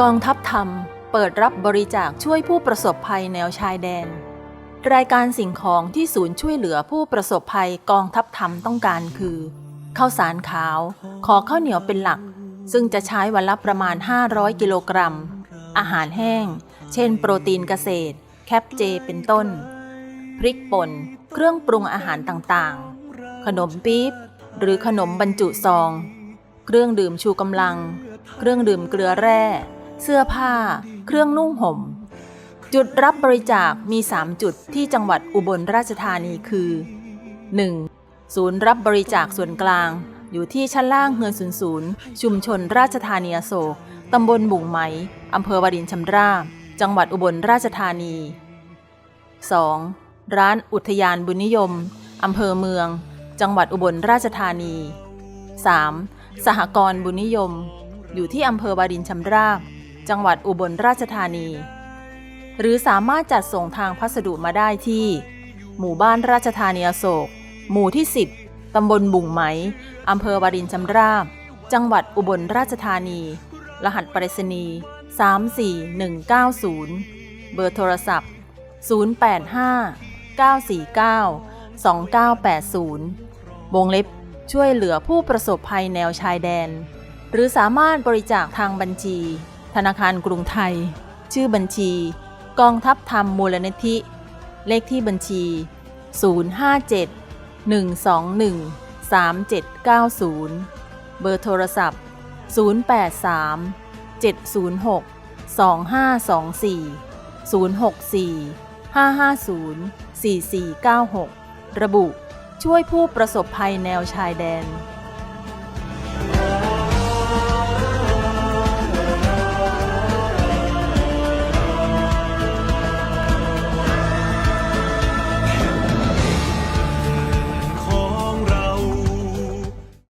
กองทัพธรรมเปิดรับบริจาคช่วยผู้ประสบภัยแนวชายแดน รายการสิ่งของที่ศูนย์ช่วยเหลือผู้ประสบภัยกองทัพธรรมต้องการคือข้าวสารขาว ขอข้าวเหนียวเป็นหลัก ซึ่งจะใช้วันละประมาณ 500 กิโลกรัม อาหารแห้ง เช่น โปรตีนเกษตร แคปเจเป็นต้น พริกป่น เครื่องปรุงอาหารต่างๆ ขนมปี๊บ หรือขนมบรรจุซอง เครื่องดื่มชูกำลัง เครื่องดื่มเกลือแร่ เสื้อผ้า เครื่องนุ่งห่ม จุดรับบริจาคมี 3 จุดที่จังหวัดอุบลราชธานีคือ 1. ศูนย์รับบริจาคส่วนกลาง อยู่ที่ชั้นล่างเฮือนศูนย์ศูนย์ชุมชนราชธานีอโศกตำบลบุ่งไหมอำเภอวารินชำราบ จังหวัดอุบลราชธานี 2. ร้านอุทยานบุญนิยมอำเภอเมือง จังหวัดอุบลราชธานี 3. สหกรณ์บุญนิยม อยู่ที่อำเภอวารินชำราบ จังหวัดอุบลราชธานี หรือสามารถจัดส่งทางพัสดุมาได้ที่ หมู่บ้านราชธานีอโศก หมู่ที่ 10 ตำบลบุ่งไหม อำเภอวารินชำราบ จังหวัดอุบลราชธานี รหัสไปรษณีย์ 34190 เบอร์โทรศัพท์ 085 949 2980 วงเล็บช่วยเหลือผู้ประสบภัยแนวชายแดน หรือสามารถบริจาคทางบัญชี ธนาคารกรุงไทย ชื่อบัญชี กองทัพธรรมมูลนิธิ เลขที่บัญชี 057 121 3790 เบอร์โทรศัพท์ 083 706 2524 064 550 4496 ระบุช่วยผู้ประสบภัยแนวชายแดน